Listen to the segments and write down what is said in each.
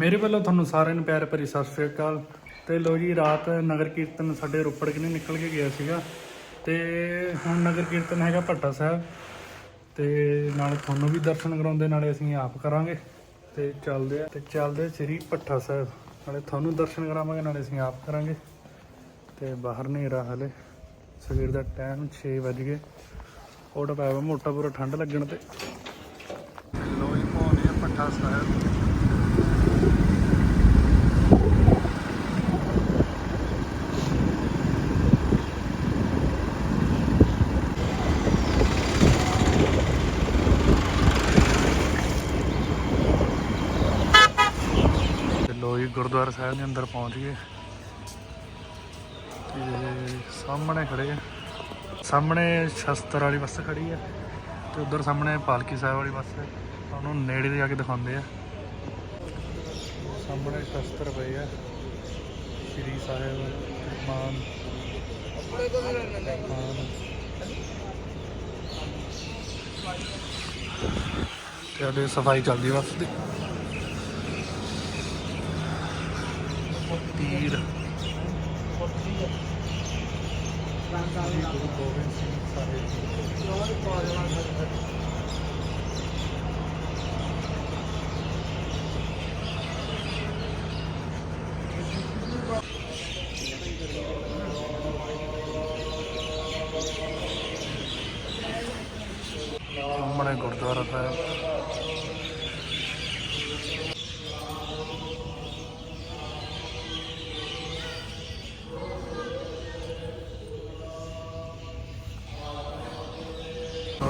ਮੇਰੇ ਵੱਲੋਂ ਤੁਹਾਨੂੰ ਸਾਰਿਆਂ ਨੂੰ ਪਿਆਰ ਭਰੀ ਸਤਿ ਸ੍ਰੀ ਅਕਾਲ। ਤੇ ਲੋ ਜੀ, ਰਾਤ ਨਗਰ ਕੀਰਤਨ ਸਾਡੇ ਰੋਪੜ ਕਿਨੇ ਨਿਕਲ ਕੇ ਗਿਆ ਸੀਗਾ। ਤੇ ਹੁਣ ਨਗਰ ਕੀਰਤਨ ਹੈਗਾ ਭੱਟਾ ਸਾਹਿਬ। ਤੇ ਨਾਲੇ ਤੁਹਾਨੂੰ ਵੀ ਦਰਸ਼ਨ ਕਰਾਉਂਦੇ, ਨਾਲੇ ਅਸੀਂ ਆਪ ਕਰਾਂਗੇ। ਤੇ ਚੱਲਦੇ ਆ, ਤੇ ਚੱਲਦੇ ਸ੍ਰੀ ਭੱਟਾ ਸਾਹਿਬ। ਨਾਲੇ ਤੁਹਾਨੂੰ ਦਰਸ਼ਨ ਕਰਾਵਾਂਗੇ, ਨਾਲੇ ਅਸੀਂ ਆਪ ਕਰਾਂਗੇ। ਤੇ ਬਾਹਰ ਹਨੇਰਾ ਹਲੇ। ਸਵੇਰ ਦਾ ਟਾਈਮ 6 ਵਜ ਗਏ। ਉਹਦਾ ਪਾਇਆ ਮੋਟਾ ਪੂਰਾ ਠੰਡ ਲੱਗਣ ਤੇ। ਲੋ ਜੀ, ਪਹੁੰਚੇ ਆ ਭੱਟਾ ਸਾਹਿਬ ਤੇ ਲੋ ਜੀ ਗੁਰਦੁਆਰਾ ਸਾਹਿਬ ਦੇ ਅੰਦਰ ਪਹੁੰਚ ਗਏ। ਤੇ ਸਾਹਮਣੇ ਖੜੇ ਆ। ਸਾਹਮਣੇ ਸ਼ਸਤਰ ਵਾਲੀ ਬੱਸ ਖੜੀ ਆ ਤੇ ਉਧਰ ਸਾਹਮਣੇ ਪਾਲਕੀ ਸਾਹਿਬ ਵਾਲੀ ਬੱਸ ਹੈ ਤੁਹਾਨੂੰ ਨੇੜੇ ਦੇ ਜਾ ਕੇ ਦਿਖਾਉਂਦੇ ਆ। ਸਾਹਮਣੇ ਸ਼ਸਤਰ ਪਏ ਆ। ਸ਼੍ਰੀ ਸਾਹਿਬ, ਮਾਨ ਮਾਨ। ਤੇ ਅੱਗੇ ਸਫ਼ਾਈ ਚੱਲਦੀ ਆ ਬੱਸ ਦੀ। ਤੀਰ ਸ੍ਰੀ ਗੁਰੂ ਗੋਬਿੰਦ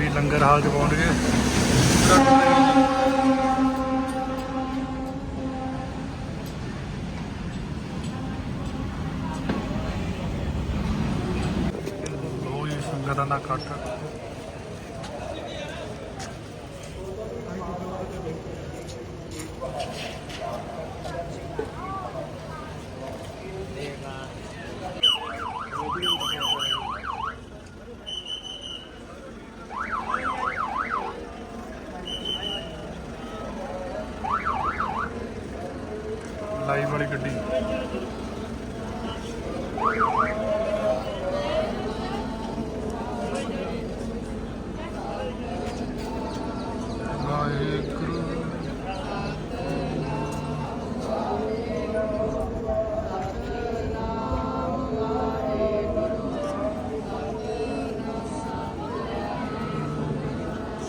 ਉਹੀ ਲੰਗਰ ਹਾਲ ਚ ਪਹੁੰਚ ਗਏ। ਲੋਈ ਸੰਗਤਾਂ ਦਾ ਇਕੱਠ। ਲਾਈਵ ਵਾਲੀ ਗੱਡੀ।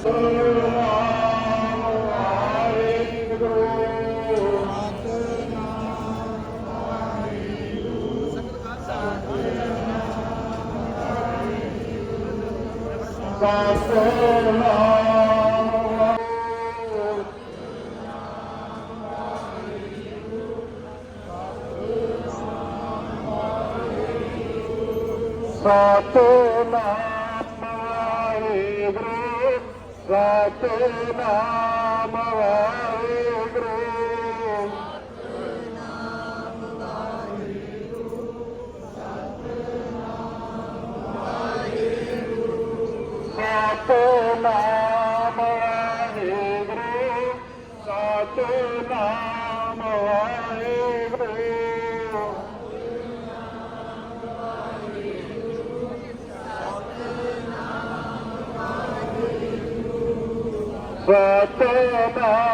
ਵਾਹਿਗੁਰੂ। ਸਤਨਾਮ ਵਾਹਿਗੁਰੂ ਸਤਨਾਮ ਵਾਹਿਗੁਰੂ ਸਤਨਾਮ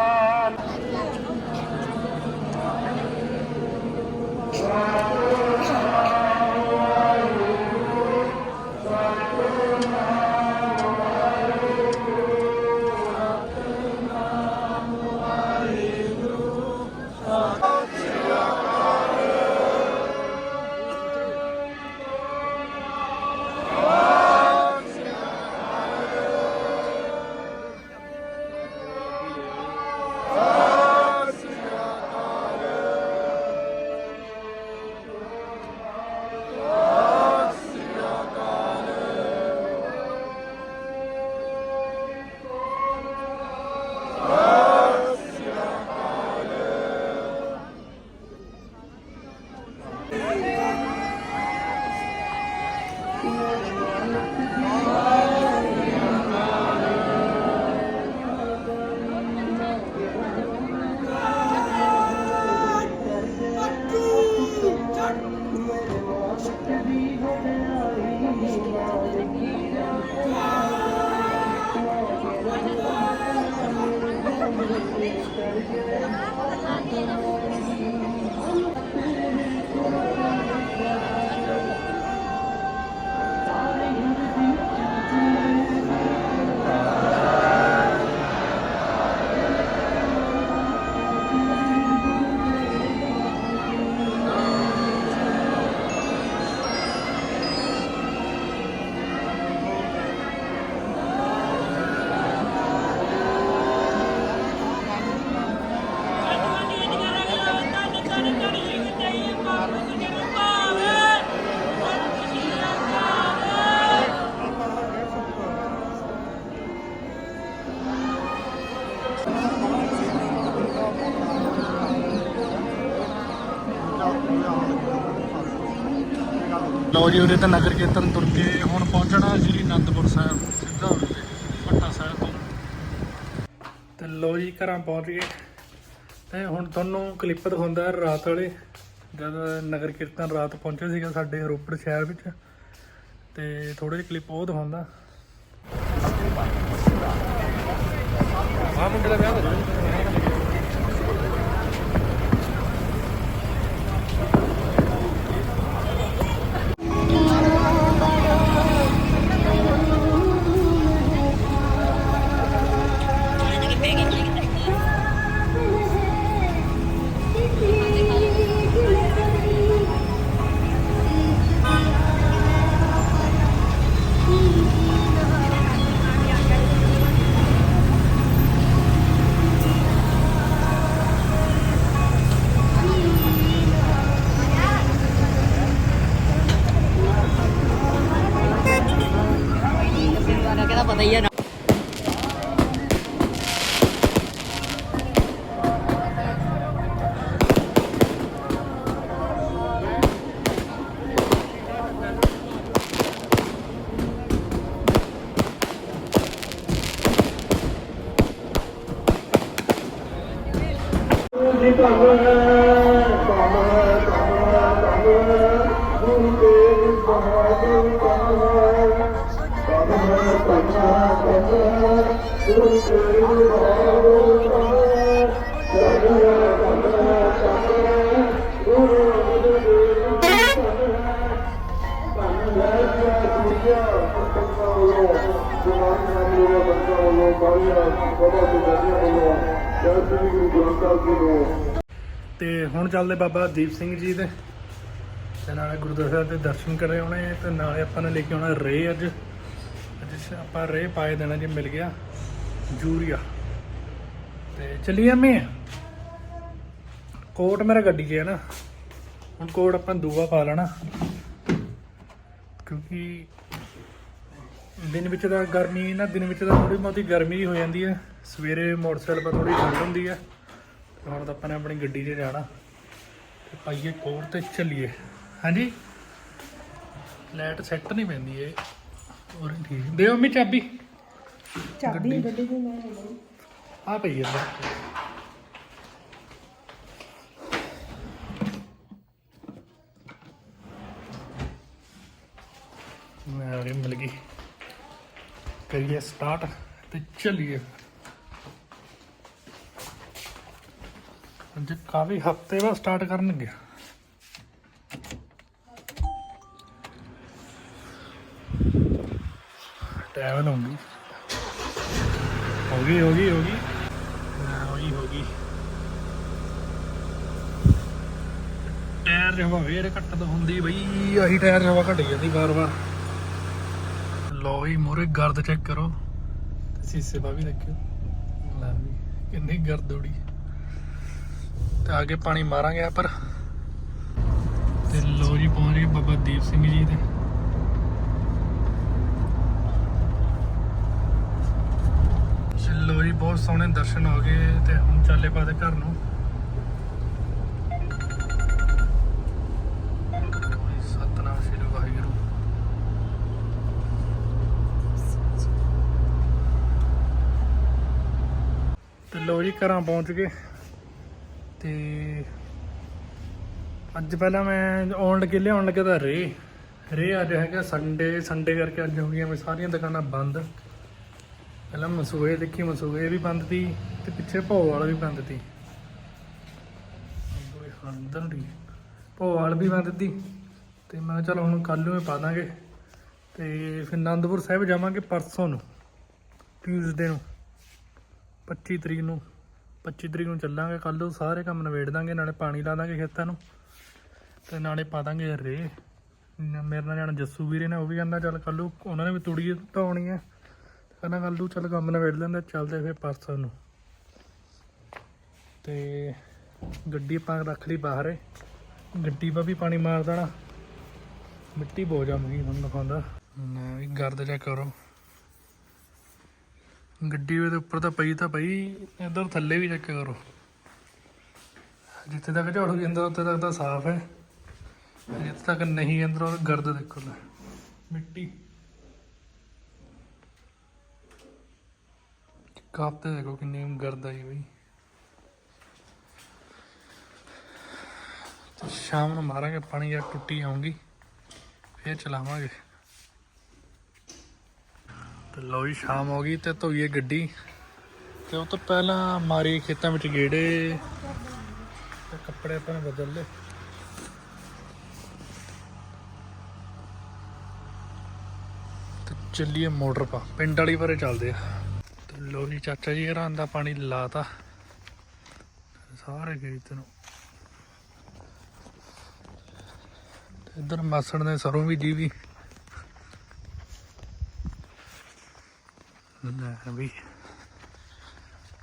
ਲਓ ਤਾਂ ਨਗਰ ਕੀਰਤਨ ਤੁਰ ਕੇ ਹੁਣ ਪਹੁੰਚਣਾ ਸ੍ਰੀ ਅਨੰਦਪੁਰ ਸਾਹਿਬ, ਸਿੱਧਾ ਉਰੇ ਪੱਟਾ ਸਾਹਿਬ ਤੋਂ। ਤੇ ਲਓ ਜੀ, ਘਰਾਂ ਪਹੁੰਚ ਗਏ। ਤੇ ਹੁਣ ਤੁਹਾਨੂੰ ਕਲਿੱਪ ਦਿਖਾਉਂਦਾ ਰਾਤ ਵਾਲੇ, ਜਦ ਨਗਰ ਕੀਰਤਨ ਰਾਤ ਪਹੁੰਚਿਆ ਸੀਗਾ ਸਾਡੇ ਰੋਪੜ ਸ਼ਹਿਰ ਵਿੱਚ। ਤੇ ਥੋੜੇ ਜਿਹੇ ਕਲਿੱਪ ਉਹ ਦਿਖਾਉਂਦਾ। ਆ ਮੁੰਡੇ ਦਾ ਵਿਆਹ ਹੋ ਕਹਿੰਦਾ ਹੈ ਧੰਨ ਹੈ ਧੰਨ ਹੈ ਧੰਨ ਹੈ ਗੁਰੂ ਤੇ ਹੁਣ ਚੱਲਦੇ ਬਾਬਾ ਦੀਪ ਸਿੰਘ ਜੀ ਦੇ। ਤੇ ਨਾਲੇ ਗੁਰਦੁਆਰਾ ਸਾਹਿਬ ਦੇ ਦਰਸ਼ਨ ਕਰੇ ਆਉਣੇ ਤੇ ਨਾਲੇ ਆਪਾਂ ਨੇ ਲੈ ਕੇ ਆਉਣਾ ਰੇ ਅੱਜ। ਅੱਜ ਆਪਾਂ ਰੇ ਪਾਏ ਦੇਣਾ ਜੀ ਮਿਲ ਗਿਆ। ਯੂਰੀਆ ਤੇ ਚੱਲੀਏ ਮੈਂ ਕੋਟ ਮੇਰਾ ਗੱਡੀ 'ਚ ਹੈ ਨਾ। ਹੁਣ ਕੋਟ ਆਪਾਂ ਦੂਆ ਪਾ ਲੈਣਾ। ਕਿਉਂਕਿ ਦਿਨ ਵਿੱਚ ਤਾਂ ਗਰਮੀ ਨਾ, ਦਿਨ ਵਿੱਚ ਤਾਂ ਥੋੜੀ ਬਹੁਤੀ ਗਰਮੀ ਹੋ ਜਾਂਦੀ ਹੈ। ਸਵੇਰੇ ਮੋਟਰਸਾਈਕਲ ਪਰ ਥੋੜੀ ਠੰਡ ਹੁੰਦੀ ਹੈ। ਤੇ ਹੁਣ ਤਾਂ ਆਪਾਂ ਨੇ ਆਪਣੀ ਗੱਡੀ 'ਚ ਜਾਣਾ। ਤੇ ਪਾਈਏ ਕੋਰ ਤੇ ਚੱਲੀਏ। ਹਾਂਜੀ? ਲਾਈਟ ਸੈੱਟ ਨਹੀਂ ਪੈਂਦੀ ਏ ਹੋਰ ਠੀਕ। ਦਿਓ ਮੀ ਚਾਬੀ। ਚਾਬੀ ਗੱਡੀ। ਦੀ ਮੈਂ ਆ ਪਈ ਇੱਧਰ। ਮੈਂ ਆ ਮਿਲ ਗਈ। ਕਰੀਏ ਸਟਾਰਟ ਤੇ ਚੱਲੀਏ। ਅੱਜ ਕਾਫੀ ਹਫ਼ਤੇ ਬਾਅਦ ਸਟਾਰਟ ਕਰਨ ਲੱਗਿਆ ਟਾਈਮ ਲਾਉਂਗੀ ਹੋ ਗਈ ਹੋ ਗਈ ਹੋ ਗਈ ਹਾਂ, ਹੋ ਹੋ ਗਈ ਟਾਇਰ ਜਵਾ ਵੇਰ ਘੱਟ ਤਾਂ ਹੁੰਦੀ ਬਈ ਆਹੀ ਟਾਇਰ ਜਵਾ ਘਟ ਜਾਂਦੀ ਵਾਰ ਵਾਰ ਲੋ ਹੀ ਮੋਰੇ ਗਰਦ ਚੈੱਕ ਕਰੋ। ਤੇ ਸੀਸੇ ਪਾ ਵੀ ਦੇਖਿਓ ਲੈ ਵੀ ਕਿੰਨੀ ਗਰਦ ਉੜੀ। ਤੇ ਅੱਗੇ ਪਾਣੀ ਮਾਰਾਂਗੇ ਆ ਪਰ ਤੇ ਲੋ ਜੀ, ਪਹੁੰਚ ਗਏ ਬਾਬਾ ਦੀਪ ਸਿੰਘ ਜੀ ਦੇ ਲੋ ਜੀ, ਬਹੁਤ ਸੋਹਣੇ ਦਰਸ਼ਨ ਹੋ ਗਏ ਤੇ ਹੁਣ ਚੱਲੇ ਪਾਦੇ ਘਰ ਨੂੰ। ਸਤਨਾਮ ਸ੍ਰੀ ਵਾਹਿਗੁਰੂ। ਤੇ ਲੋ ਜੀ, ਘਰਾਂ ਪਹੁੰਚ ਗਏ। ਤੇ ਅੱਜ ਪਹਿਲਾਂ ਮੈਂ ਆਉਣ ਲੱਗੇ, ਲਿਆਉਣ ਲੱਗਾ ਤਾਂ ਰੇ ਰੇ ਅੱਜ ਹੈਗਾ ਸੰਡੇ ਸੰਡੇ ਕਰਕੇ ਅੱਜ ਹੋ ਗਈਆਂ ਮੈਂ ਸਾਰੀਆਂ ਦੁਕਾਨਾਂ ਬੰਦ। ਪਹਿਲਾਂ ਮਸੂਏ ਦੇਖੀ ਮਸੂਏ ਵੀ ਬੰਦ ਸੀ ਤੇ ਪਿੱਛੇ ਭੋ ਵਾਲਾ ਵੀ ਬੰਦ ਸੀ। ਦੋਏ ਹੰਦਰ ਦੀ। ਭੋਗ ਵਾਲਾ ਵੀ ਬੰਦ ਸੀ ਤੇ ਮੈਂ ਕਿਹਾ ਚਲ ਹੁਣ ਕੱਲ ਨੂੰ ਪਾ ਦਾਂਗੇ ਤੇ ਫਿਰ ਆਨੰਦਪੁਰ ਸਾਹਿਬ ਜਾਵਾਂਗੇ ਪਰਸੋਂ ਨੂੰ ਟਿਊਜ਼ਡੇ ਨੂੰ 25 ਤਰੀਕ ਨੂੰ। 25 ਤਰੀਕ ਨੂੰ ਚੱਲਾਂਗੇ ਕੱਲ ਨੂੰ ਸਾਰੇ ਕੰਮ ਨਿਬੇੜ ਦਾਂਗੇ, ਨਾਲੇ ਪਾਣੀ ਲਾ ਦਾਂਗੇ ਖੇਤਾਂ ਨੂੰ, ਤੇ ਨਾਲੇ ਪਾ ਦਾਂਗੇ ਰੇ। ਮੇਰੇ ਨਾਲ ਜਾਣਾ ਜੱਸੂ ਵੀਰੇ ਨੇ, ਉਹ ਵੀ ਕਹਿੰਦਾ ਚੱਲ ਕੱਲ ਨੂੰ, ਉਹਨਾਂ ਨੇ ਵੀ ਤੂੜੀ ਧਾਉਣੀ ਹੈ ਕਹਿੰਦਾ ਕੱਲ ਨੂੰ ਚੱਲ ਕੰਮ ਨਿਬੇੜ ਲੈਂਦੇ, ਚੱਲਦੇ ਫਿਰ ਪਰਸੋਂ ਨੂੰ। ਤੇ ਗੱਡੀ ਆਪਾਂ ਰੱਖ ਲਈ ਬਾਹਰ ਏ ਗੱਡੀ 'ਪਾ ਵੀ ਪਾਣੀ ਮਾਰ ਦੇਣਾ। ਮਿੱਟੀ ਬੋ ਜਾਮਗੀ ਹੁਣ ਦਿਖਾਉਂਦਾ। ਨਾ ਵੀ ਗਰਦ ਚੈੱਕ ਕਰੋ। ਗੱਡੀ ਦੇ ਉੱਪਰ ਤਾਂ ਪਈ ਤਾਂ ਪਈ, ਇਧਰ ਥੱਲੇ ਵੀ ਚੈੱਕ ਕਰੋ। ਜਿੱਥੇ ਤੱਕ ਝਾੜੂ ਜਾਂਦਾ ਉੱਥੇ ਤੱਕ ਤਾਂ ਸਾਫ਼ ਹੈ। ਜਿੱਥੇ ਤੱਕ ਨਹੀਂ ਅੰਦਰੋਂ ਗਰਦ ਦੇਖੋ ਲੈ, ਮਿੱਟੀ। ਕਾਪ ਦੇਖੋ ਕਿੰਨੀ ਗਰਦ ਆਈ ਬਈ ਸ਼ਾਮ ਨੂੰ ਮਾਰਾਂਗੇ, ਪਾਣੀ ਜਾਂ ਟੁੱਟੀ ਆਉਂਗੀ ਫੇਰ ਚਲਾਵਾਂਗੇ। ਤੇ ਲਓ ਜੀ, ਸ਼ਾਮ ਹੋ ਗਈ ਤੇ ਧੋਈਏ ਗੱਡੀ। ਤੇ ਉਹ ਤੋਂ ਪਹਿਲਾਂ ਮਾਰੀ ਖੇਤਾਂ ਵਿੱਚ ਗੇੜੇ ਤੇ ਕੱਪੜੇ ਆਪਾਂ ਨੇ ਬਦਲ ਲਏ। ਤੇ ਚੱਲੀਏ ਮੋਟਰ ਪਾ। ਪਿੰਡ ਵਾਲੀ ਬਾਰੇ ਚੱਲਦੇ ਆ। ਤੇ ਲੋ ਜੀ, ਚਾਚਾ ਜੀ ਘਰਾਂ ਦਾ ਪਾਣੀ ਲਾਤਾ। ਸਾਰੇ ਖੇਤ ਨੂੰ। ਇੱਧਰ ਮਾਸੜ ਨੇ ਸਰੋਂ ਵੀ ਜੀ ਵੀ ਵੀ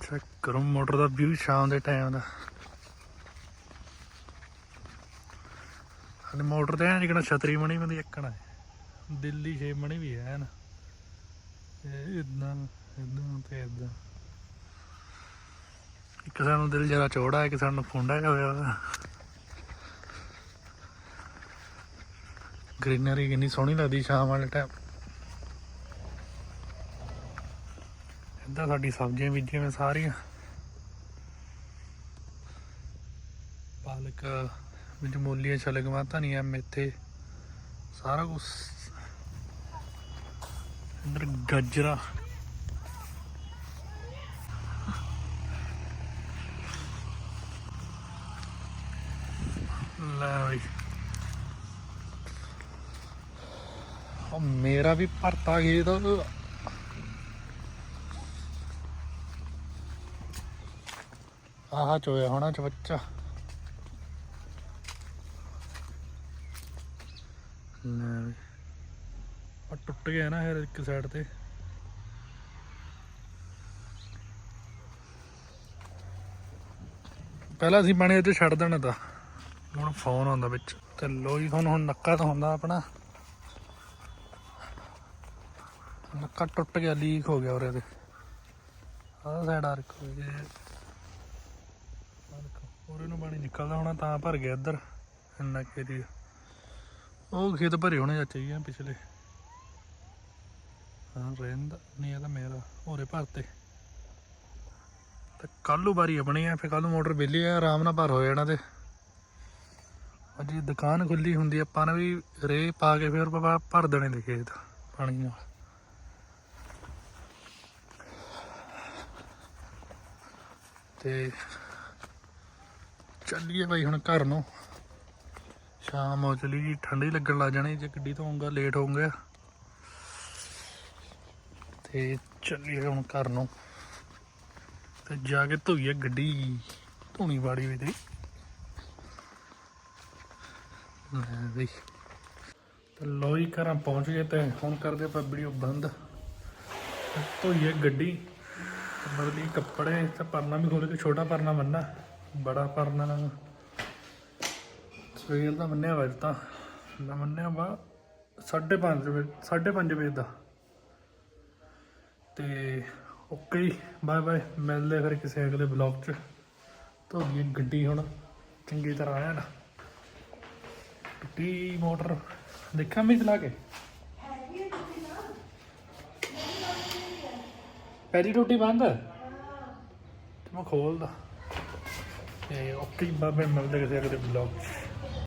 ਚੈੱਕ ਕਰੋ ਮੋਟਰ ਦਾ ਵਿਊ ਸ਼ਾਮ ਦੇ ਟਾਈਮ ਦਾ। ਹਲੇ ਮੋਟਰ ਤੇ ਐਂ ਜਿਹੜਾ ਛਤਰੀ ਬਣੀ ਬੰਦੀ ਇੱਕਣਾ ਹੈ। ਦਿੱਲੀ ਸ਼ੇਪ ਬਣੀ ਵੀ ਹੈ ਨਾ। ਇਦਾਂ ਇਦਾਂ ਤੇ ਇਦਾਂ ਇੱਕ ਸਾਨੂੰ ਦਿਲ ਜਰਾ ਚੌੜਾ ਹੈ ਕਿ ਸਾਨੂੰ ਫੁੰਡਾ ਜਿਹਾ ਹੋਇਆ ਗ੍ਰੀਨਰੀ ਕਿੰਨੀ ਸੋਹਣੀ ਲੱਗਦੀ ਸ਼ਾਮ ਵਾਲੇ ਟਾਈਮ ਇੱਦਾਂ ਸਾਡੀ ਸਬਜ਼ੀਆਂ ਬੀਜੀਆਂ ਮੈਂ ਸਾਰੀਆਂ। ਪਾਲਕ ਵਿੱਚ ਮੂਲੀਆਂ ਛਲਗਵਾਂ ਧਨੀਆ, ਮੇਥੇ, ਸਾਰਾ ਕੁਝ ਅੰਦਰ ਗਾਜਰਾ। ਲੈ ਬਈ। ਉਹ ਮੇਰਾ ਵੀ ਭਰਤਾ ਖੇਤ ਆਹ ਚੋਇਆ ਹੋਣਾ ਚਵੱਚਾ ਲੈ ਵੀ। ਆ ਟੁੱਟ ਗਿਆ ਨਾ ਫਿਰ ਇੱਕ ਸਾਈਡ ਤੇ। ਪਹਿਲਾਂ ਅਸੀਂ ਪਾਣੀ ਇੱਥੇ ਛੱਡ ਦੇਣਾ ਤਾਂ। ਹੁਣ ਫੋਨ ਆਉਂਦਾ ਵਿੱਚ। ਤੇ ਲੋ ਜੀ ਤੁਹਾਨੂੰ ਹੁਣ ਨੱਕਾ ਤਾਂ ਹੁੰਦਾ ਆਪਣਾ। ਨੱਕਾ ਟੁੱਟ ਗਿਆ ਲੀਕ ਹੋ ਗਿਆ ਉਰੇ ਤੇ। ਆਹ ਸਾਈਡ ਆ ਰੱਖੋ ਇਹ ਆਹ ਨੂੰ ਪਾਣੀ ਨਿਕਲਦਾ ਹੋਣਾ ਤਾਂ ਭਰ ਗਿਆ ਇੱਧਰ। ਇੰਨਾ ਖੇਤੀ ਉਹ ਖੇਤ ਭਰੇ ਹੋਣੇ ਚਾਚਾ ਜੀ ਆ ਪਿਛਲੇ। ਹਾਂ, ਰਹਿੰਦਾ ਨਹੀਂ ਇਹ ਤਾਂ ਮੇਰਾ, ਹੋਰੇ ਭਰਤੇ ਤੇ। ਕੱਲੂ ਬਾਰੀ ਆਪਣੀ ਆ, ਫਿਰ ਕੱਲੂ ਮੋਟਰ ਵਿਹਲੀ ਆ, ਆਰਾਮ ਨਾਲ ਭਰ ਹੋ ਜਾਣਾ ਤੇ। ਅੱਜ ਦੁਕਾਨ ਖੁੱਲੀ ਹੁੰਦੀ ਆਪਾਂ ਨੇ ਵੀ ਰੇ ਪਾ ਕੇ ਫਿਰ ਭਰ ਦੇਣੇ ਦੇ ਖੇਤ ਪਾਣੀ ਨਾਲ। ਤੇ ਚੱਲੀਏ ਬਾਈ ਹੁਣ ਘਰ ਨੂੰ। ਸ਼ਾਮ ਹੋ ਚਲੀ ਜੀ ਠੰਡੀ ਲੱਗਣ ਲੱਗ ਜਾਣੀ, ਜੇ ਗੱਡੀ ਧੋਊਂਗਾ ਲੇਟ ਹੋਊਂਗਾ। ਤੇ ਚੱਲੀਏ ਹੁਣ ਘਰ ਨੂੰ। ਤੇ ਜਾ ਕੇ ਧੋਈਏ ਗੱਡੀ, ਧੋਣੀ ਵਾੜੀ ਵੀ ਤੇ ਲੈ ਬਈ। ਤੇ ਲੋ ਜੀ, ਘਰਾਂ ਪਹੁੰਚ ਗਏ ਤੇ ਹੁਣ ਕਰਦੇ ਆਪਾਂ ਵੀਡੀਓ ਬੰਦ। ਧੋਈਏ ਗੱਡੀ, ਤੇ ਕੱਪੜੇ, ਤੇ ਪਰਨਾ ਵੀ ਖੋਲ ਕੇ, ਛੋਟਾ ਪਰਨਾ ਬੰਨਾ ਬੜਾ ਪਰਨਾ। ਸਵੇਰ ਦਾ ਮੰਨਿਆ ਵਾ ਅੱਜ ਤਾਂ। ਮੈਂ ਮੰਨਿਆ ਵਾ 5:30 ਵਜੇ 5:30 ਵਜੇ ਦਾ। ਤੇ ਓਕੇ ਬਾਏ ਬਾਏ। ਮਿਲਦੇ ਫਿਰ ਕਿਸੇ ਅਗਲੇ ਬਲੌਗ 'ਚ। ਤੁਹਾਡੀ ਗੱਡੀ ਹੁਣ, ਚੰਗੀ ਤਰ੍ਹਾਂ ਆਇਆ ਨਾ। ਟੁੱਟੀ ਮੋਟਰ। ਦੇਖਾਂ ਮੈਂ ਚਲਾ ਕੇ? ਪਹਿਲੀ ਟੁੱਟੀ ਬੰਦ? ਤੇ ਮੈਂ ਖੋਲਦਾ। ਤੇ ਓਕੇ ਬਾਏ ਬਾਏ ਮਿਲਦੇ ਕਿਸੇ ਅਗਲੇ ਬਲੌਗ 'ਚ।